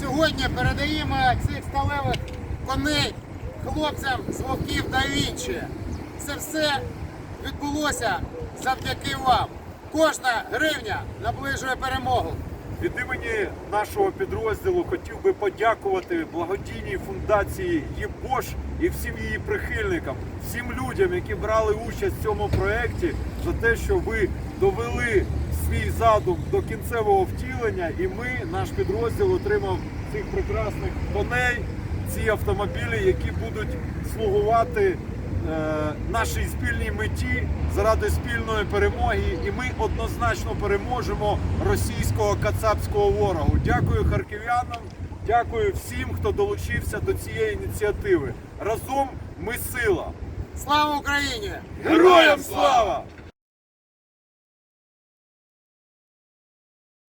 Сьогодні передаємо цих сталевих коней хлопцям з вовків да Вінчі. Це все відбулося завдяки вам. Кожна гривня наближує перемогу. Від імені нашого підрозділу хотів би подякувати благодійній фундації ЄБОШ і всім її прихильникам, всім людям, які брали участь в цьому проєкті, за те, що ви довели задум до кінцевого втілення, і ми, наш підрозділ, отримав цих прекрасних коней, ці автомобілі, які будуть слугувати е, нашій спільній меті заради спільної перемоги, і ми однозначно переможемо російського кацапського ворогу. Дякую харків'янам, дякую всім, хто долучився до цієї ініціативи. Разом ми сила. Слава Україні! Героям слава!